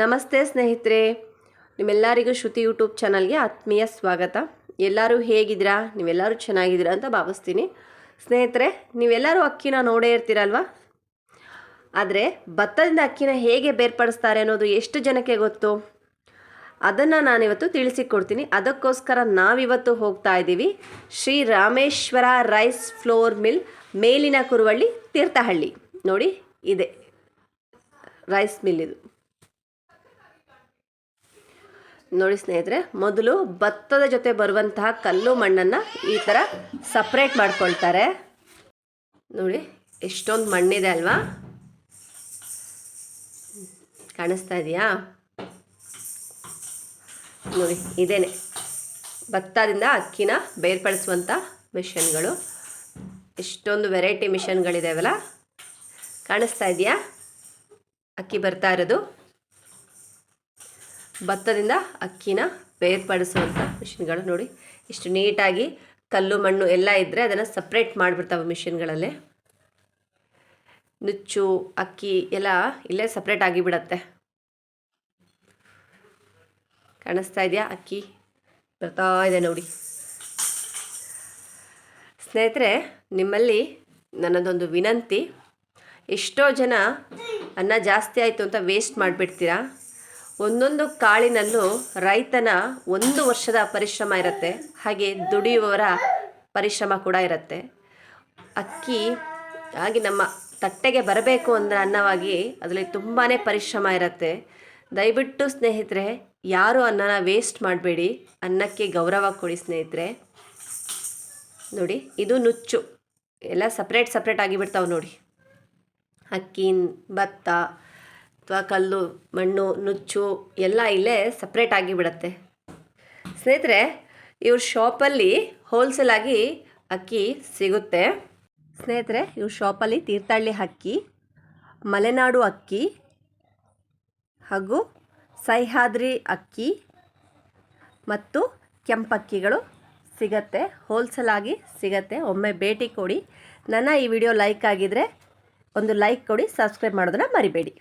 ನಮಸ್ತೆ ಸ್ನೇಹಿತರೆ, ನಿಮ್ಮೆಲ್ಲರಿಗೂ ಶ್ರುತಿ ಯೂಟ್ಯೂಬ್ ಚಾನಲ್ಗೆ ಆತ್ಮೀಯ ಸ್ವಾಗತ. ಎಲ್ಲರೂ ಹೇಗಿದ್ದೀರಾ? ನೀವೆಲ್ಲರೂ ಚೆನ್ನಾಗಿದ್ದೀರಾ ಅಂತ ಭಾವಿಸ್ತೀನಿ. ಸ್ನೇಹಿತರೆ, ನೀವೆಲ್ಲರೂ ಅಕ್ಕಿನ ನೋಡೇ ಇರ್ತೀರಲ್ವಾ? ಆದರೆ ಭತ್ತದಿಂದ ಅಕ್ಕಿನ ಹೇಗೆ ಬೇರ್ಪಡಿಸ್ತಾರೆ ಅನ್ನೋದು ಎಷ್ಟು ಜನಕ್ಕೆ ಗೊತ್ತು? ಅದನ್ನು ನಾನಿವತ್ತು ತಿಳಿಸಿಕೊಡ್ತೀನಿ. ಅದಕ್ಕೋಸ್ಕರ ನಾವಿವತ್ತು ಹೋಗ್ತಾ ಇದ್ದೀವಿ. Shri Rameshwara rice flour mill ಮೇಲಿನ ಕುರುವಳ್ಳಿ ತೀರ್ಥಹಳ್ಳಿ. ನೋಡಿ, ಇದೆ. ರೈಸ್ ಮಿಲ್ ಇದು. ನೋಡಿ ಸ್ನೇಹಿತರೆ, ಮೊದಲು ಭತ್ತದ ಜೊತೆ ಬರುವಂತಹ ಕಲ್ಲು ಮಣ್ಣನ್ನು ಈ ಥರ ಸಪ್ರೇಟ್ ಮಾಡ್ಕೊಳ್ತಾರೆ. ನೋಡಿ, ಎಷ್ಟೊಂದು ಮಣ್ಣಿದೆ ಅಲ್ವಾ? ಕಾಣಿಸ್ತಾ ಇದೆಯಾ? ನೋಡಿ, ಇದೇನೆ. ಭತ್ತದಿಂದ ಅಕ್ಕಿನ ಬೇರ್ಪಡಿಸುವಂಥ ಮಿಷನ್ಗಳು. ಎಷ್ಟೊಂದು ವೆರೈಟಿ ಮಿಷನ್ಗಳಿದಾವಲ್ಲ ಕಾಣಿಸ್ತಾ ಇದೆಯಾ? ಅಕ್ಕಿ ಬರ್ತಾ ಇರೋದು. ಭತ್ತದಿಂದ ಅಕ್ಕಿನ ಬೇರ್ಪಡಿಸುವಂಥ ಮಿಷಿನ್ಗಳು ನೋಡಿ. ಇಷ್ಟು ನೀಟಾಗಿ ಕಲ್ಲು, ಮಣ್ಣು ಎಲ್ಲ ಇದ್ದರೆ ಅದನ್ನು ಸಪ್ರೇಟ್ ಮಾಡಿಬಿಡ್ತಾವೆ ಮಿಷಿನ್ಗಳಲ್ಲಿ ನುಚ್ಚು, ಅಕ್ಕಿ ಎಲ್ಲ ಇಲ್ಲೇ ಸಪ್ರೇಟ್ ಆಗಿಬಿಡತ್ತೆ ಕಾಣಿಸ್ತಾ ಇದೆಯಾ? ಅಕ್ಕಿ ಬರ್ತಾ ಇದೆ ನೋಡಿ. ಸ್ನೇಹಿತರೆ, ನಿಮ್ಮಲ್ಲಿ ನನ್ನದೊಂದು ವಿನಂತಿ. ಎಷ್ಟೋ ಜನ ಅನ್ನ ಜಾಸ್ತಿ ಆಯಿತು ಅಂತ ವೇಸ್ಟ್ ಮಾಡಿಬಿಡ್ತೀರಾ? ಒಂದೊಂದು ಕಾಳಿನಲ್ಲೂ ರೈತನ ಒಂದು ವರ್ಷದ ಪರಿಶ್ರಮ ಇರುತ್ತೆ, ಹಾಗೆ ದುಡಿಯುವವರ ಪರಿಶ್ರಮ ಕೂಡ ಇರುತ್ತೆ. ಅಕ್ಕಿ ಹಾಗೆ ನಮ್ಮ ತಟ್ಟೆಗೆ ಬರಬೇಕು ಅಂದರೆ ಅನ್ನವಾಗಿ ಅದರಲ್ಲಿ ತುಂಬಾ ಪರಿಶ್ರಮ ಇರುತ್ತೆ. ದಯವಿಟ್ಟು ಸ್ನೇಹಿತರೆ, ಯಾರು ಅನ್ನನ ವೇಸ್ಟ್ ಮಾಡಬೇಡಿ. ಅನ್ನಕ್ಕೆ ಗೌರವ ಕೊಡಿ ಸ್ನೇಹಿತರೆ. ನೋಡಿ, ಇದು ನುಚ್ಚು. ಎಲ್ಲ ಸಪ್ರೇಟ್ ಸಪ್ರೇಟ್ ಆಗಿಬಿಡ್ತಾವೆ ನೋಡಿ. ಅಕ್ಕಿ ಭತ್ತ ಅಥವಾ ಕಲ್ಲು, ಮಣ್ಣು, ನುಚ್ಚು ಎಲ್ಲ ಇಲ್ಲೇ ಸಪ್ರೇಟ್ ಆಗಿಬಿಡತ್ತೆ ಸ್ನೇಹಿತರೆ, ಇವ್ರ ಶಾಪಲ್ಲಿ ಹೋಲ್ಸೇಲಾಗಿ ಅಕ್ಕಿ ಸಿಗುತ್ತೆ. ಸ್ನೇಹಿತರೆ, ಇವ್ರ ಶಾಪಲ್ಲಿ ತೀರ್ಥಹಳ್ಳಿ ಅಕ್ಕಿ, ಮಲೆನಾಡು ಅಕ್ಕಿ ಹಾಗೂ ಸಹ್ಯಾದ್ರಿ ಅಕ್ಕಿ ಮತ್ತು ಕೆಂಪಕ್ಕಿಗಳು ಸಿಗತ್ತೆ. ಹೋಲ್ಸೇಲಾಗಿ ಸಿಗತ್ತೆ. ಒಮ್ಮೆ ಭೇಟಿ ಕೊಡಿ. ನನ್ನ ಈ ವಿಡಿಯೋ ಲೈಕ್ ಆಗಿದರೆ ಒಂದು ಲೈಕ್ ಕೊಡಿ ಸಬ್ಸ್ಕ್ರೈಬ್ ಮಾಡೋದನ್ನು ಮರಿಬೇಡಿ.